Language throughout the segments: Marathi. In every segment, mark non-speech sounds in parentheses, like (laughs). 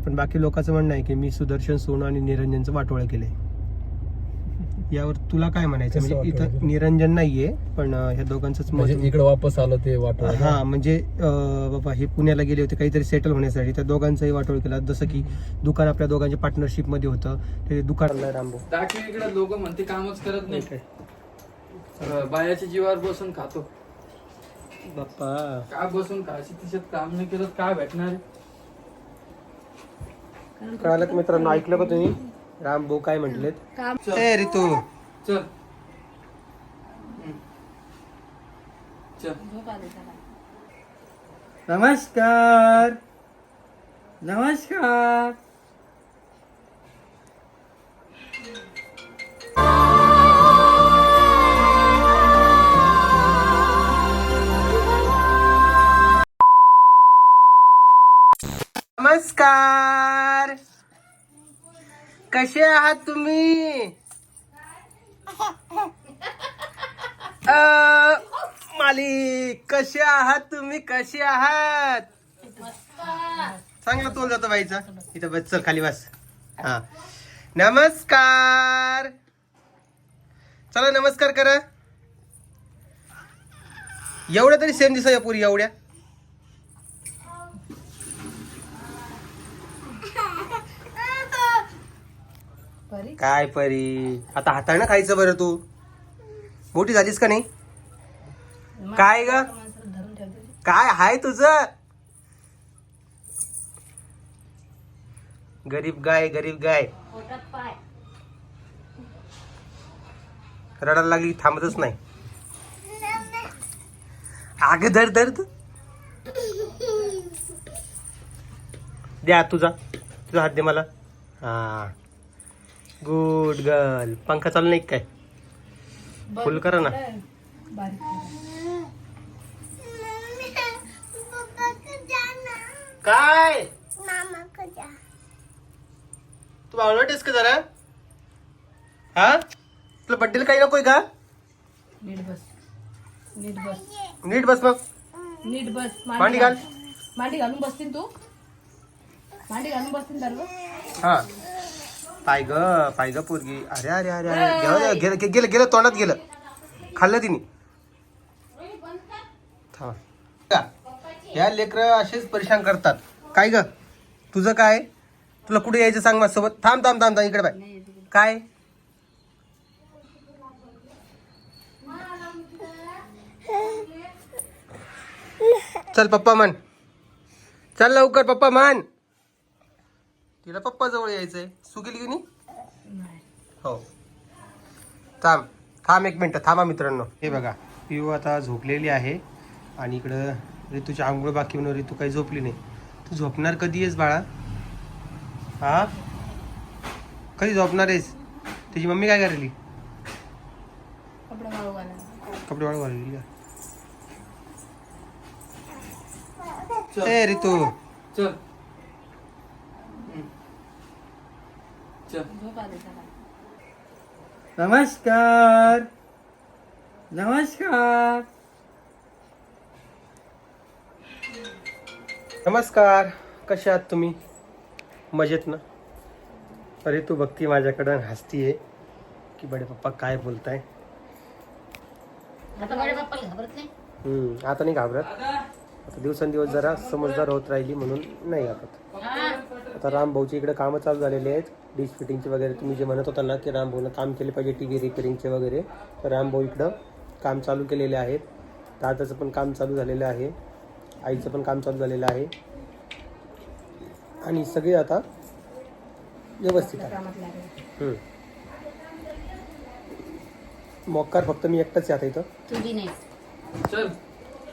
पण बाकी लोकांचं म्हणणं आहे की मी सुदर्शन सोनू आणि निरंजनचं वाटोळं केलंय. यावर तुला काय म्हणायचं? कसं म्हणजे वाटोळं इथं केलं? निरंजन नाहीये पण अं, ह्या दोघांचंच म्हणजे इकडे वापस आलं ते वाटोळं. हा म्हणजे अं, बाबा हे पुण्याला गेले होते काहीतरी सेटल होण्यासाठी. त्या दोघांचाही वाटोळ केला. जसं की दुकान आपल्या दोघांच्या पार्टनरशिपमध्ये होतं. ते दुकान रामबो दाखवी इकडे. लोक म्हणते कामच करत नाही. अं, बायाच्या जीवावर बसून खातो. बाप्पा. का बसून खायची? तिच्यात काम नाही केलं काय भेटणार? आहे? कळालं का मित्रांनो ऐकलं का तुम्ही? रामभाऊ काय म्हटलेत? ए रितू. चल. हम्म. चल. नमस्कार. नमस्कार. नमस्कार. कसे आहात तुम्ही? मालिक कसे आहात तुम्ही? कसे आहात? चांगला तोल जातो बाईचा. इथं बस चल खाली बस. हा. नमस्कार. चला नमस्कार करा. एवढ्या तरी सेम दिसा या पुरी एवढ्या. काय परी? आता हाताळणं खायचं बरं तू. मोठी झालीस का नाही? काय ग? काय हाय तुझ? गरीब गाय गरीब गाय. रडायला लागली थांबतच नाही. आग धर धर. द्या तुझा. तुझा हात दे मला. हा. गुड गर्ल पंखा चालू नाही का काय? फुल करा ना. काय? तू आवडतेस का जरा? हा? तुला बड्डेला काही नकोय का? नीट बस. नीट बस. नीट बस मग. नीट बस. मांडी घाल. मांडी घालून बसतील तू? मांडी घालून बसतील तर हा. पाय ग पाय ग पोरगी. अरे अरे अरे अरे. गेलं गेलं गेलं गेलं तोंडात गेलं. खाल्लं तिने. थांब. का? या लेकर असेच परेशान करतात. काय ग? तुझं काय? तुला कुठे यायचं सांग माझ्यासोबत? थांब थांब थांब थांब इकडे बाय. काय? चल पप्पा म्हण. चल लवकर पप्पा म्हण. तिला पप्पा जवळ यायचंय. सुकेली की नाही? हो. थांब. थांब एक मिनटं. थांबा मित्रांनो. हे बघा पिऊ आता झोपलेली आहे आणि इकडं ऋतूची आंघोळ बाकी म्हणून ऋतू काही झोपली नाही. तू झोपणार कधी आहेस बाळा? हा? कधी झोपणार आहेस? तुझी मम्मी काय करायली? कपडे वाळू घाला कपडे वाळू घालली का? ए ऋतू. चल हम्म. चल झोप आली सकाळी नमस्कार. नमस्कार. नमस्कार. कसे आहात तुम्ही? मजेत ना? अरे तू बघती माझ्याकडं आणि हसतीये की बडे पप्पा काय बोलताय? आता बडे बाप्पाला घाबरत नाही? हम्म, आता नाही घाबरत. आता दिवसेंदिवस जरा समजदार होत राहिली म्हणून नाही घाबरत. आता राम भाऊची इकडे कामं चालू झालेली आहेत. डिश फिटिंगचे वगैरे तुम्ही जे म्हणत होता ना की राम भाऊनं काम केले पाहिजे टी व्ही रिपेरिंगचे वगैरे तर राम भाऊ इकडं काम चालू केलेले आहेत. दादाचं पण काम चालू झालेलं आहे. आईचं पण काम चालू झालेलं आहे. आणि सगळे आता व्यवस्थित आहे. मोक्कार फक्त मी एकटाच आहे आता इथं. तुझी नाही. चल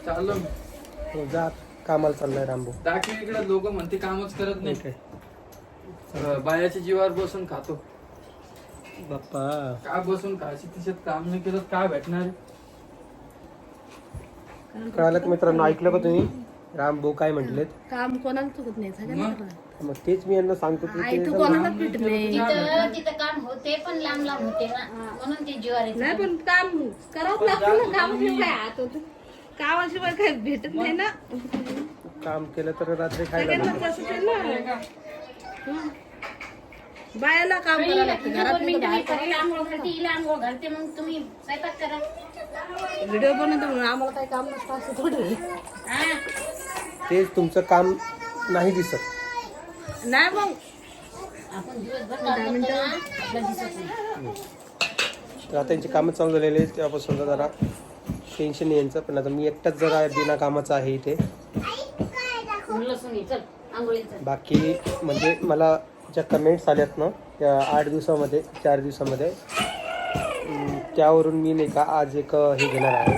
चाललो. मी. हो, जा. कामाला चाललाय रामभाऊ. दाखवी इकडे लोक म्हणते कामच करत नाही. अं, बायाच्या जीवावर बसून खातो. बाप्पा. का बसून खायची? तिच्यात काम नाही केलं काय भेटणार? आहे? कळालं का मित्रांनो? ऐकलं का तुम्ही? रामभाऊ काय म्हटलेत? काम कोणाला चुकत नाही. मग? तेच मी यांना सांगतो की आई ते कोणाला पीठ नाही तिथं तिथं काम होते पण लांब लांब होते ना. म्हणून ते जीवार. नाही पण काम करावंच लागतं ना काय हात होत. कामाशिवाय काय भेटत नाही ना. काम केलं तर रात्री खायला सगळ्यांना भेटेल. तसंच आहे ना. हं. बायाला काम करावं लागतं. बाहेर घालते मग तुम्ही स्वयंपाक करा. व्हिडिओ बनवतो म्हणून आम्हाला काही काम नसतं असं थोडी. आहे. हा? तेच तुमचं काम नाही दिसत. नाही मग. आपण दिवसभर काम करतो ना आपल्याला दिसत नाही. तर आता यांची कामं चालू झालेली आहेत तेव्हापासून जरा टेन्शन यांचं. पण आता मी एकटाच जरा बिना कामाचा आहे इथे. बाकी म्हणजे मला ज्या कमेंट्स आल्यात ना त्या आठ दिवसामध्ये चार दिवसामध्ये त्यावरून मी नाही का आज एक हे घेणार आहे.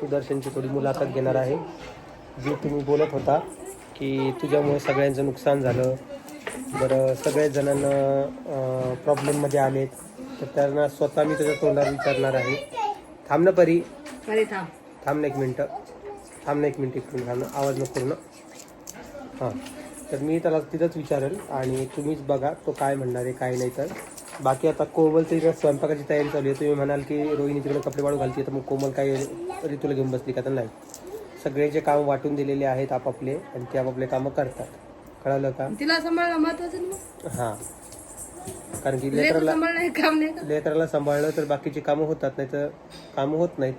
सुदर्शनची थोडी मुलाखत घेणार आहे. जी तुम्ही बोलत होता की तुझ्यामुळे सगळ्यांचं नुकसान झालं. बरं सगळ्याच जणांना प्रॉब्लेममध्ये आलेत. तर त्यांना स्वतः मी त्याच्या तोंडावर विचारणार आहे. थांब ना परी. अरे थांब. थांब ना एक मिनटं. थांब ना एक मिनिट एक मिनिट. थांब ना. आवाज नको करू ना. हां. तर मी त्याला तिथंच विचारेल आणि तुम्हीच बघा तो काय म्हणणार आहे काय नाही तर. बाकी आता कोमल तिकडे स्वयंपाकाची तयारी चालू आहे. तुम्ही म्हणाल की रोहिणी तिकडे कपडे वाळू घालते तर मग कोमल काय ऋतूला घेऊन बसली का? तर नाही. सगळ्यांचे काम वाटून दिलेले आहेत आपापले आणि ते आपापले कामं करतात. कळालं का? तिला सांभाळणं महत्वाचं. हां. कारण की लेकरं लेकराला सांभाळणं हे काम नाही का? लेकराला सांभाळलं तर बाकीची कामं होतात नाही तर कामं होत नाहीत.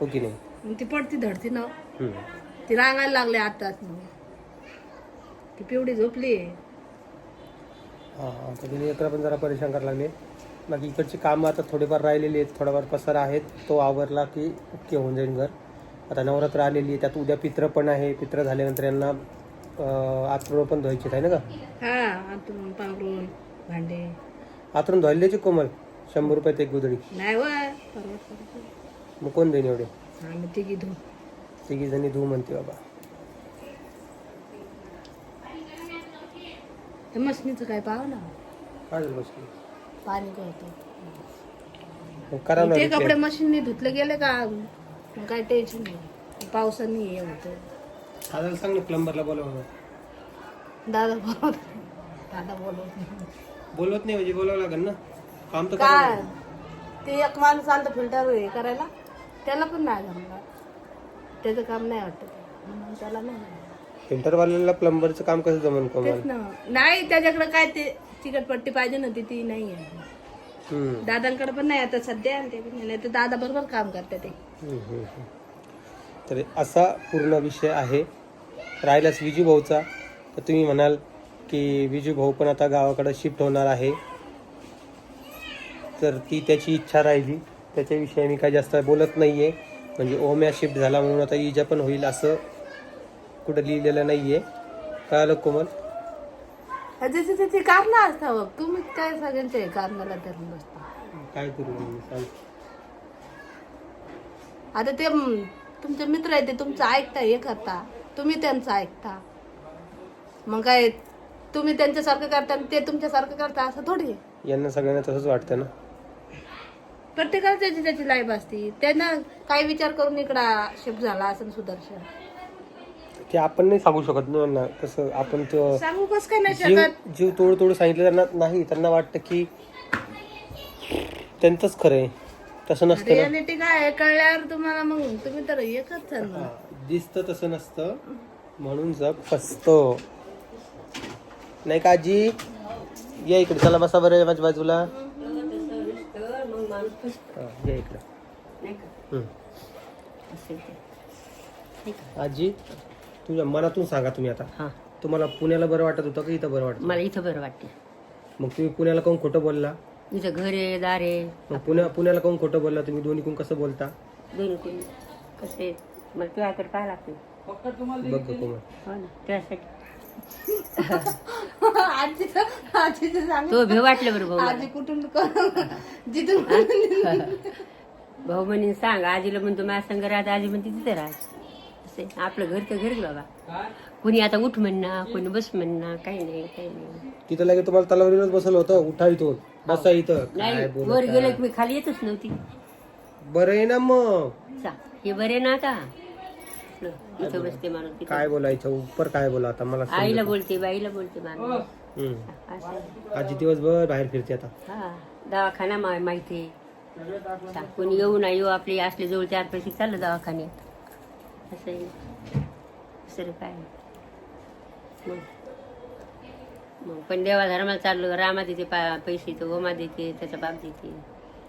हो की नाही? मग ती पडती धडती ना. हम्म. ती रांगायला लागले आताच ती पिवडी झोपली. हां हां तर तिने लेकरं पण जरा परेशान करायला लागले. बाकी इकडची कामं आता थोडेफार राहिलेली आहेत. थोडाफार पसारा आहेत. तो आवरला की ओके होऊन जाईल घर. आता नवरात्र आलेली आहे. त्यात उद्या पित्र पण आहे. पित्र झाल्यानंतर यांना अं, पण धुवायचे आहे ना का? हा आतून पांघरून भांडे. आतरून धुवायला द्यायची कोमल. शंभर रुपयात एक गुदडी नाही मग कोण देईन एवढे? आम्ही तिघी धू. तिघी जणी धू म्हणते बाबा. ते मशनीचं काय पाहा ना? बसली पाणी करतो मग ते. कपडे मशीनने धुतले गेले का? मग काय टेन्शन नाही. पावसाने हे होतं. दादाला सांग ना प्लंबरला बोलावं दादा बोलवत. दादा बोलवत. नाही. बोलवत नाही म्हणजे बोलावं लागेल ना. काम तर काय? लागेल. ते एक माणूस आलता फिल्टर हे करायला. त्याला पण नाही जमलं त्याचं काम नाही वाटत. म्हणून त्याला नाही जमलं. फिल्टरवाल्याला प्लंबरचं काम कसं जमन कोमल? तेच ना. नाही त्याच्याकडे काय ते चिकटपट्टी पाहिजे ना ती ती नाही आहे. हम्म. दादांकडे पण नाही. आता सध्या आणि ते पण नाही. तर दादा बरोबर काम करते ते. हम्म, हम्म, हम्म. तर असा पूर्ण विषय आहे. राहिलाच विजू भाऊचा तर तुम्ही म्हणाल की विजू भाऊ पण आता गावाकडे शिफ्ट होणार आहे. तर ती त्याची इच्छा राहिली. त्याच्याविषयी मी काही जास्त बोलत नाही आहे म्हणजे ओम्या शिफ्ट झाला म्हणून आता इजा पण होईल असं कुठं लिहिलेलं नाही आहे कळालं कोमल? त्याची त्याची कारण असतात बघ. तुम्ही काय सगळ्यांच्या कारणाला धरून बसता काय करू मी सांग. आता ते म, तुमचे मित्र आहे ते तुमचं ऐकता हे करता. तुम्ही त्यांचं ऐकता. मग काय तुम्ही त्यांच्यासारखं करता आणि ते तुमच्यासारखं करता असं थोडी आहे. यांना सगळ्यांना तसंच वाटतं ना. प्रत्येकाला त्याची त्याची लाईफ असते. त्यांना काही विचार करून इकडं शिफ्ट झाला असं सुदर्शन. ते आपण नाही सांगू शकत ना यांना. कसं आपण तो सांगू कस काय नाही जीव शकत? जीव तोड तोड सांगितलं त्यांना नाही. त्यांना वाटतं की त्यांचंच खरं आहे. तसं नसतं ना. रियालिटी काय आहे? कळल्यावर तुम्हाला मग तुम्ही तर एकच हा, दिसतं तसं नसतं. म्हणून जग फसतो. नाही का आजी या इकडे चला बसा बरं माझ्या बाजूला हा, या इकडे हम्म. आजी तुझ्या मनातून सांगा तुम्ही आता तुम्हाला पुण्याला बरं वाटत होतं का इथं बरं वाटत मला इथं बरं वाटते. मग तुम्ही पुण्याला काऊन खोटं बोलला? इथं घर आहे दार आहे. मग पुण्या पुण्याला काऊन खोटं बोलला? तुम्ही दोन्ही कोण कसं बोलता? दोन्ही कोणी? कसे मला तुझ्याकडे लागते तुम्हाला बघ गं कोमल हो ना त्यासाठी आजीचं आजीचं सांग. तो भेव वाटलं बरं भाऊ मला. आजी जिथून भाऊ म्हणे सांग आजीला म्हणतो माझ्या संग राहत आजी म्हणते तिथे राहत. असे आपलं घर तर घर बाबा. कोणी आता उठ म्हणणं कोणी बस म्हणणं काही नाही काही नाही. तिथं लगे तुम्हाला तलावरीलाच बसवलं होतं उठा इथून. बसा इथं. काय नाही बोलत वर गेलं की मी खाली येतच नव्हती. बरं आहे ना मग. चा हे बरे ना आता. आपलं इथं बसते माणूस तिथं. काय बोलायचं उपर काय बोला आता? मला समजत आईला बोलते बाईला बोलते माणूस नाही. हम्म. असं आहे. आजी दिवसभर बाहेर फिरते आता. हा. दवाखाना मा- माहिती आहे. कोणी येऊ ना येऊ आपले असले जवळ चार पैसे चाललं दवाखान्यात. असं आहे. दुसरं काय? मग. मग पण देवा धर्माला चाललो रामा देते पा पैसे तर ओमा देते त्याचा बाप देते.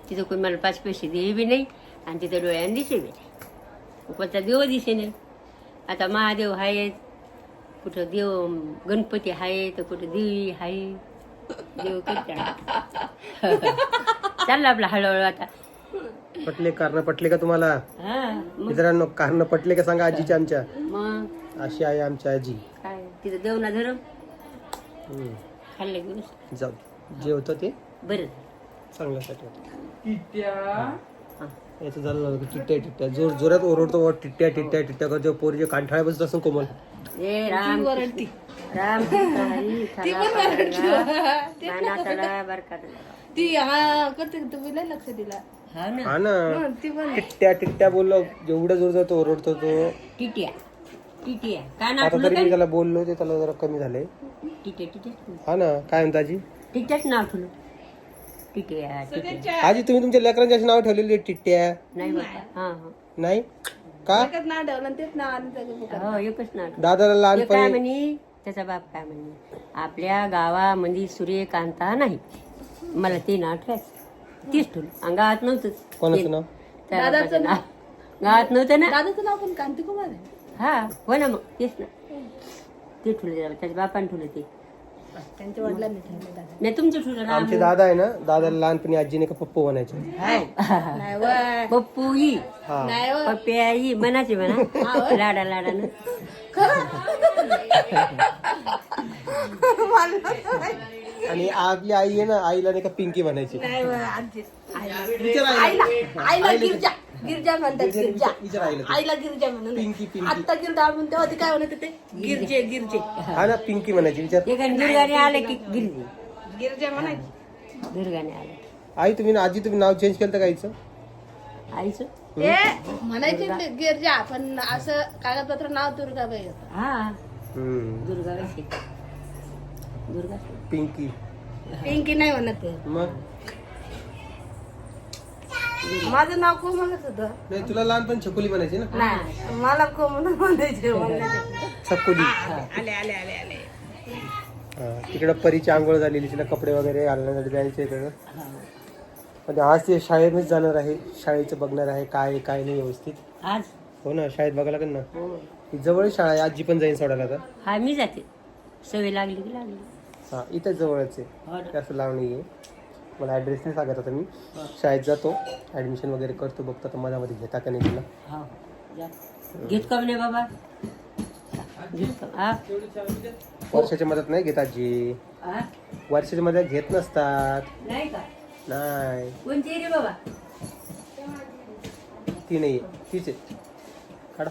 तिथं कोणी मला पाच पैसे दिले बी नाही आणि तिथं डोळ्याने दिसे बी नाही. कोणता देव दिसे नाही आता महादेव आहेत कुठं देव गणपती आहे तर कुठं देवी आहे देव चाललं आपलं हळूहळू आता. पटले कारण पटले का तुम्हाला? हा मग? मित्रांनो कारण पटले का सांगा आजीच्या आमच्या? मग? अशी आहे आमच्या आजी. काय? तिथं देव ना धरम? हम्म. खाल्लं की बस. जाऊ. जे होतं ते? बरं. चांगल्यासाठी होतं. याचं झालं ना, टिट्ट्या टिट्ट्या जोर जोरात ओरडतो टिट्ट्या टिट्ट्या टिट्ट्या करतो पोरीचे कांठाळे बसत असं कोमल. ए राम वरंटी. राम कृष्ण हरी ती पण वरंटी. ती हा करते का तुम्ही लय लक्ष दिला. हा ना. हा ना. हं, ती पण टिट्ट्या टिट्ट्या बोललो जेवढं जोर जातो ओरडतो तो. टिटिया टिटिया. काय नाव आता तरी मी त्याला बोललो ते त्याला जरा कमी झाले टिटिया टिटिया. हा ना. काय म्हणता आजी? टिटियाच नाव ठेवलं. टिटिया टिटिया. आजी तुम्ही तुमच्या लेकरांची अशी नाव ठेवलेली टिट्ट्या नाही बाबा हा हा. नाही? का? एकच नाव ठेवलं आणि तेच नाव आणि त्याचं पुकार. हो एकच नाव ठेवलं. दादाला ते काय लहानपणी म्हणे? त्याचा बाप काय म्हणे? आपल्या गावामध्ये सूर्यकांता नाही. मला ते नाव ठेवायचं. तेच ठेवलं. आणि गावात नव्हतंच. कोणाचं नाव? त्या बापाचं नाव. गावात नव्हतं ना? दादाचं नाव पण कांती कुमार आहे. हा हो ना मग. तेच ना. ते ठुलं त्याला. त्याच्या बापाने ठुलं ते. त्यांच्या वडिलांनी ठेवलं दादा. नाही तुमचं ठुलं राम आमचे दादा आहे ना दादाला लहानपणी आजीने का पप्पू म्हणायचे. नाही वय. पप्पू ही. हा. नाही वय. पप्प्या ही म्हणायचे म्हणा. लाडा लाडानं आणि आपली आई आहे ना आईला नाही का पिंकी म्हणायची. नाही वय आजी. विचार आईला. आईला आईला गिरजा गिरजा म्हणतात गिरजा आईला गिरजा म्हणून. पिंकी पिंकी. आता गिरजा म्हणून तेव्हा ती काय म्हणत होते? गिरजे गिरजे. हा ना पिंकी म्हणायची विचार. दुर्गाने आलं की गिरली गिरजा म्हणायची. दुर्गाने आलं. आई तुम्ही ना- आजी तुम्ही नाव चेंज केलं का आईचं? आईचं ते म्हणायचे ते गिरजा पण असं कागदपत्र नाव दुर्गाबाई होतं. हा. हम्म. दुर्गा पिंकी. पिंकी नाही म्हणत ते. मग? माझं नाव कोमलच होतं? नाही तुला लहानपण छकुली म्हणायची ना? नाही मला कोमल म्हणायचे. छकुली. आले आले आले आले. हा, तिकडं परीची आंघोळ झालेली तिला कपडे वगैरे घालण्यासाठी द्यायचे इकडं. म्हणजे आज ते शाळेमध्ये जाणार आहे शाळेचं बघणार आहे काय काय नाही व्यवस्थित. आज? हो ना शाळेत बघायला लागेल ना. हो. जवळ शाळा आहे आजी पण जाईन सोडायला आता. हा मी जाते. सवय लागली की लागली. हा इथं जवळच आहे. जास्त लांब नाही आहे मला ॲड्रेस नाही सांगत आता मी. शाळेत जातो ॲडमिशन वगैरे करतो बघतो आता मधामध्ये घेता का नाही तिला. हो जा. घेत का म्हणे बाबा? घेत का? हा? वर्षाच्या मदत नाही घेत आजी. हा? वर्षाच्या मदत घेत नसतात. नाही का? नाही. कोणती रे बाबा? ती नाही आहे. तीच आहे. काढा.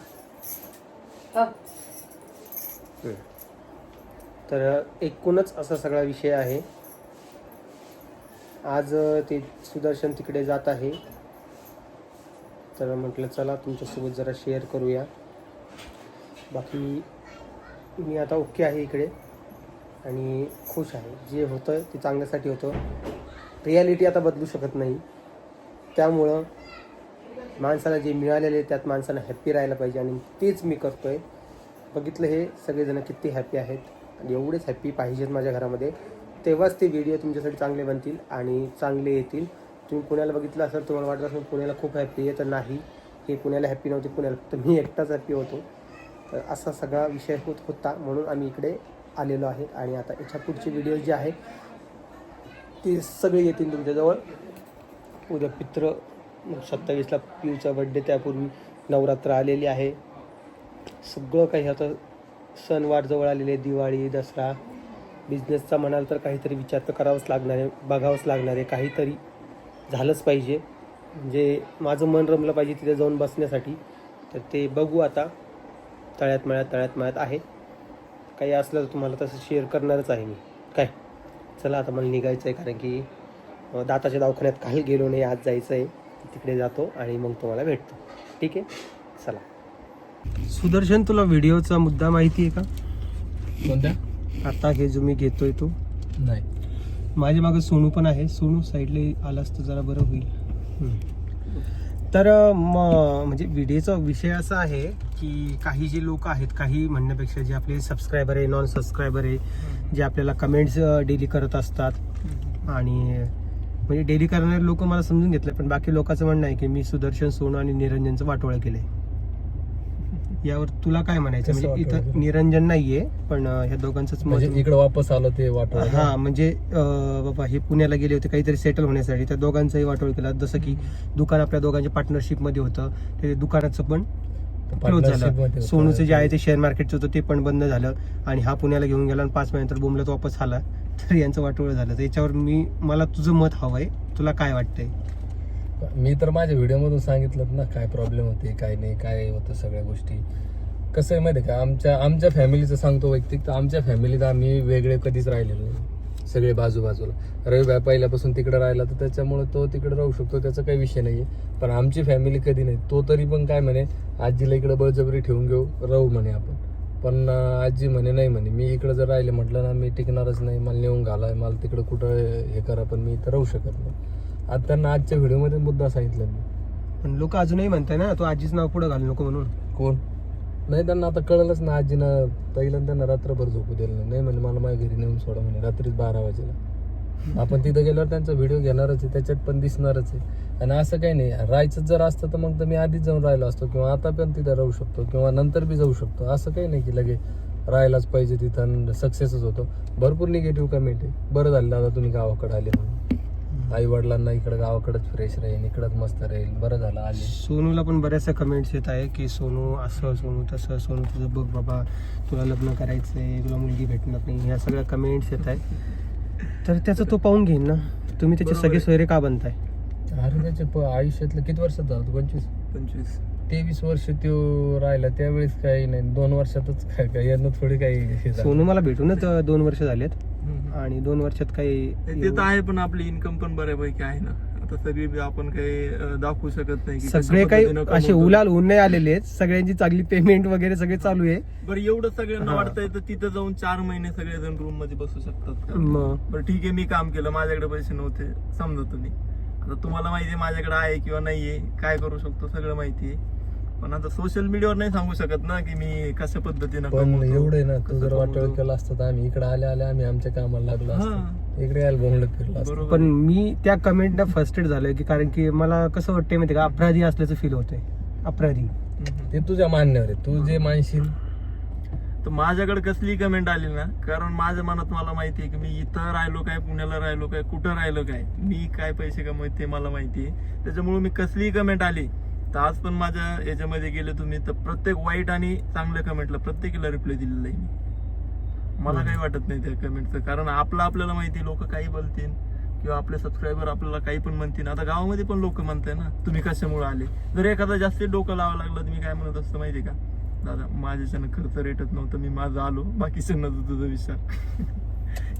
हो. हम्म. तर एकूणच असा सगळा विषय आहे. आज ते सुदर्शन तिकडे जात आहे. तर म्हटलं चला तुमच्यासोबत जरा शेअर करूया. बाकी मी आता ओके आहे इकडे. आणि खुश आहे. जे होतं ते चांगल्यासाठी होतं. रियालिटी आता बदलू शकत नाही. त्यामुळं माणसाला जे मिळालेले आहे, त्यात माणसानं हॅप्पी राहायला पाहिजे. आणि तेच मी करतो आहे बघितलं हे सगळेजण किती हॅप्पी आहेत. आणि एवढेच हॅप्पी पाहिजेत माझ्या घरामध्ये. तेव्हाच ते व्हिडिओ तुमच्यासाठी चांगले बनतील आणि चांगले येतील. तुम्ही पुण्याला बघितलं असेल तुम्हाला वाटत असेल पुण्याला खूप हॅप्पी आहे तर नाही. हे पुण्याला हॅप्पी नव्हते पुण्याला फक्त मी एकटाच हॅप्पी होतो. तर असा सगळा विषय होत होता म्हणून आम्ही इकडे आलेलो आहे आणि आता याच्या पुढचे व्हिडिओ जे आहे ते सगळे येतील तुमच्याजवळ. उद्या पित्र सत्तावीसला पिऊचा बड्डे त्यापूर्वी नवरात्र आलेली आहे. सगळं काही आता सणवार जवळ आलेले दिवाळी दसरा. बिझनेसचा म्हणाल तर काहीतरी विचार तर करावाच लागणार आहे बघावंच लागणार आहे. काहीतरी झालंच पाहिजे. म्हणजे माझं मन रमलं पाहिजे तिथे जाऊन बसण्यासाठी. तर ते बघू आता. तळ्यात मळ्यात तळ्यात मळ्यात आहे. काही असलं तर तुम्हाला तसं शेअर करणारच आहे मी. काय? चला आता मला निघायचं आहे कारण की दाताच्या दवाखान्यात काही गेलो नाही आज जायचं आहे. तिकडे जातो आणि मग तुम्हाला भेटतो. ठीक आहे? चला. सुदर्शन तुला व्हिडिओचा मुद्दा माहिती आहे का? कोणत्या आता हे जो मी घेतोय तो. नाही. माझ्या मागे सोनू पण आहे. सोनू साईडला आलास तर जरा बरं होईल. तर अं, म म्हणजे व्हिडिओचा विषय असा आहे की काही जे लोक आहेत काही म्हणण्यापेक्षा जे आपले सबस्क्रायबर आहे नॉन सबस्क्रायबर आहे जे आपल्याला कमेंट्स डेली करत असतात. आणि म्हणजे डेली करणारे लोक मला समजून घेतलं पण बाकी लोकांचं म्हणणं आहे की मी सुदर्शन सोनू आणि निरंजनचं वाटोळं केलंय. यावर तुला काय म्हणायचं? कसं म्हणजे वाटोळं इथं? निरंजन नाहीये पण अं, ह्या दोघांचंच म्हणजे इकडे वापस आलं ते वाटलं हा म्हणजे अं, बाबा हे पुण्याला गेले होते काहीतरी सेटल होण्यासाठी. त्या दोघांचाही वाटोळ केला. जसं की दुकान आपल्या दोघांच्या पार्टनरशिपमध्ये होतं. ते दुकानाचं पण क्लोज Partnership झालं मध्ये. सोनूचं जे आहे ते शेअर मार्केटचं होतं ते पण बंद झालं. आणि हा पुण्याला घेऊन गेला आणि पाच महिन्यानंतर बोंबलत वापस आला. तर यांचं वाटोळ झालं. तर याच्यावर मी मला तुझं मत हवंय. तुला काय वाटतंय? मी तर माझ्या व्हिडिओमधून सांगितलं ना काय प्रॉब्लेम होते काय नाही काय होतं सगळ्या गोष्टी. कसं आहे माहिती आहे का आमच्या आमच्या फॅमिलीचं सांगतो वैयक्तिक तर आमच्या फॅमिलीत आम्ही वेगळे कधीच राहिलेलो नाही. सगळे बाजूबाजूला. रविबाई पहिल्यापासून तिकडे राहिला तर त्याच्यामुळे तो तिकडे राहू शकतो त्याचा काही विषय नाही आहे पण आमची फॅमिली कधी नाही. तो तरी पण काय म्हणे आजीला इकडे बळजबरी ठेवून घेऊ राहू म्हणे आपण. पण आजी म्हणे नाही म्हणे मी इकडे जर राहिले म्हटलं ना मी टिकणारच नाही मला नेऊन घालाय मला तिकडं कुठं हे करा पण मी इथं राहू शकत नाही. आता त्यांना आजच्या व्हिडिओमध्ये मुद्दा सांगितलं मी. पण लोक अजूनही म्हणताय ना तू आजीच नाव पुढे घालू नको म्हणून. कोण? नाही त्यांना आता कळलंच ना आजीनं पहिल्यांदा त्यांना रात्रभर झोपू दिलं नाही. नाही म्हणे मला माझ्या घरी नेऊन सोडा म्हणे रात्रीच बारा वाजेला. आपण तिथं गेल्यावर त्यांचा व्हिडिओ घेणारच आहे त्याच्यात पण दिसणारच आहे. आणि असं काही नाही राहायचं जर असतं तर मग तर मी आधीच जाऊन राहिलो असतो किंवा आता पण तिथं राहू शकतो किंवा नंतर बी जाऊ शकतो. असं काही नाही की लगे राहायलाच पाहिजे तिथं सक्सेसच होतो. भरपूर निगेटिव्ह कमेंट आहे. बरं झालं दादा तुम्ही गावाकडे आले म्हणून. आई वडिलांना इकडे गावाकडेच फ्रेश राहील इकडंच मस्त राहील बरं झालं आले. सोनूला पण बऱ्याचशा कमेंट्स येत आहे की सोनू असं सोनू तसं सोनू तुझं बघ बाबा तुला लग्न करायचंय तुला मुलगी भेटणार नाही ह्या सगळ्या कमेंट्स येत आहेत. तर त्याचं तो पाहून घेईन ना. तुम्ही त्याचे सगळे आहे. सोयरे का बनताय? अरे त्याचे प- आयुष्यातलं किती वर्षात झालं? पंचवीस? पंचवीस. तेवीस वर्ष तो राहिला. त्यावेळेस काही नाही. दोन वर्षातच काय काय यांना थोडी काही हे. सोनू मला भेटूनच दोन वर्ष झालेत. आणि दोन वर्षात काही ते तर आहे पण आपली इन्कम पण बऱ्यापैकी आहे ना. आता सगळी आपण काही दाखवू शकत नाही की कशा सगळे काही पद्धतीनं असे. उलाल होऊन नाही आलेले आहेत. सगळ्यांची चांगली पेमेंट वगैरे सगळे चालू आहे. बरं एवढं सगळ्यांना हा. वाटतंय तर तिथं जाऊन चार महिने सगळेजण रूममध्ये बसू शकतात का? मग. बरं ठीक आहे मी काम केलं. माझ्याकडे पैसे नव्हते. समजा तुम्ही. आता तुम्हाला माहिती आहे माझ्याकडे आहे किंवा नाहीये. काय करू शकतो? सगळं माहिती आहे. पण आता सोशल मीडियावर नाही सांगू शकत ना की मी कशा पद्धतीनं पण कमवतो, एवढं ना तू कसं जर वाटळ कमवतो. केलं असतं तर आम्ही इकडे आले आले आम्ही आमच्या कामाला लागलो हा. असतो इकडे यायला बोंबलत फिरलो असतो बरोबर पण. मी त्या कमेंटला फर्स्टेड झालोय की कारण की मला कसं वाटतंय माहिती का अपराधी असल्याचं फील होतंय अपराधी हम्म. ते तुझ्या मान्यावर आहे तू जे मानशील तर माझ्याकडे कसली कमेंट आली ना कारण माझ्या मनात मला माहिती आहे की मी इथं राहिलो काय पुण्याला राहिलो काय कुठं राहिलो काय मी काय पैसे कमवते ते मला माहिती आहे त्याच्यामुळे मी कसलीही कमेंट आली तर आज पण माझ्या याच्यामध्ये गेले तुम्ही तर प्रत्येक वाईट आणि चांगल्या कमेंटला प्रत्येकीला रिप्लाय दिलेला आहे मी. मला काही वाटत नाही त्या कमेंटचं कारण आपलं आपल्याला माहिती लोक काही बोलतील किंवा आपले सबस्क्रायबर आपल्याला काही पण म्हणतील. आता गावामध्ये पण लोक म्हणताय ना तुम्ही कशामुळे आले? जर एखादा जास्त डोकं लावावं लागलं मी काय म्हणत असतं माहिती का? दादा माझ्याच्यानं खर्च रेटत नव्हतं मी माझं आलो बाकीच्यांना तुझा विचार. (laughs)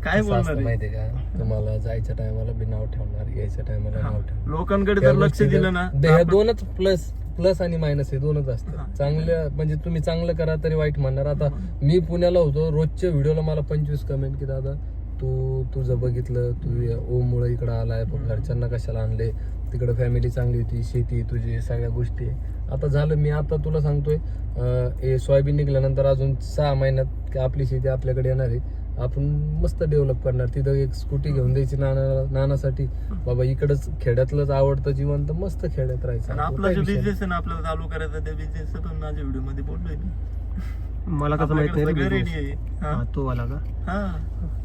काय बोलणार आहे? का? तुम्हाला जायच्या टायमाला बी नाव ठेवणार यायच्या टायमाला. नाव ठेवणार. लोकांकडे त्या जर लक्ष गोष्टीला- दिलं ना दे- तर ह्या आपण- दोनच प्लस प्लस आणि मायनस हे दोनच हा. असतं चांगलं म्हणजे तुम्ही चांगलं करा तरी वाईट म्हणणार. आता मी पुण्याला होतो रोजच्या व्हिडिओला मला पंचवीस कमेंट की दादा तू तुझं बघितलं तू ओम मुळे इकडं आलाय पण घरच्यांना कशाला आणले? तिकडं फॅमिली चांगली होती शेती तुझी सगळ्या गोष्टी आता झालं मी आता तुला सांगतोय हे सोयाबीन निघाल्यानंतर अजून सहा महिन्यात आपली शेती आपल्याकडे येणार आहे. आपण मस्त डेव्हलप करणार. तिथं एक स्कूटी घेऊन द्यायची नाना नानासाठी. बाबा इकडंच खेड्यातलंच आवडतं जीवन तर मस्त खेड्यात राहायचं. आणि आपलं जो. बिझनेस आहे ना आपल्याला चालू करायचा त्या बिझनेस पण माझ्या व्हिडिओमध्ये बोललोय मला कसं माहीत नाही रे रेडी business. आहे. हा, हा. तो वाला का? हा.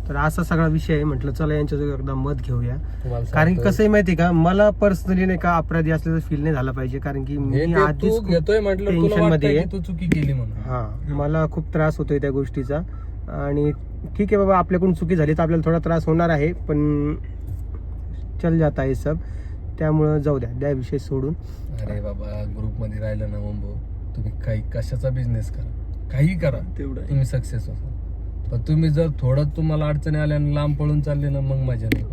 तर असा सगळा विषय आहे म्हटलं चला यांच्या एकदा मत घेऊया. तुम्हाला कारण सांगतोय. कसं आहे माहिती का मला पर्सनली नाही का अपराधी असल्याचं फील नाही झालं पाहिजे. कारण की हे मी ते आधीच तू खूप घेतोय म्हटलं तुला tension मध्ये वाटतंय आहे. की तू चुकी केली म्हणून. हा मला खूप त्रास होतोय त्या गोष्टीचा. आणि ठीक आहे बाबा आपल्याकडून चुकी झाली तर आपल्याला थोडा त्रास होणार आहे पण चल जाता हे सब. त्यामुळं जाऊ द्या द्या विषय सोडून. अरे बाबा ग्रुपमध्ये राहिलं ना मुंबो तुम्ही काही कशाचा बिझनेस करा? काही करा. तेवढं. तुम्ही सक्सेस होता पण तुम्ही जर थोडं तुम्हाला अडचणी आल्या आणि लांब पळून चालले ना मग मजा नाही.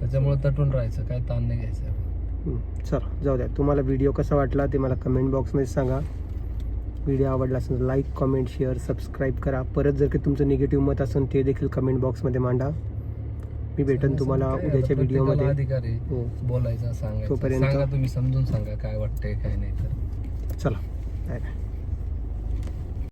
त्याच्यामुळे तटून राहायचं काय ताण नाही घ्यायचं. चला जाऊ द्या. तुम्हाला व्हिडिओ कसा वाटला ते मला कमेंट बॉक्समध्ये सांगा. व्हिडिओ आवडला असेल तर लाईक कमेंट शेअर सबस्क्राईब करा. परत जर काही तुमचं निगेटिव्ह मत असेल ते देखील कमेंट बॉक्समध्ये मांडा. मी भेटन तुम्हाला उद्याच्या व्हिडिओमध्ये अधिकार हो. बोलायचा सांगायचं. तोपर्यंत- सांगा तुम्ही समजून सांगा काय वाटतंय काय नाही तर. चला. Bye bye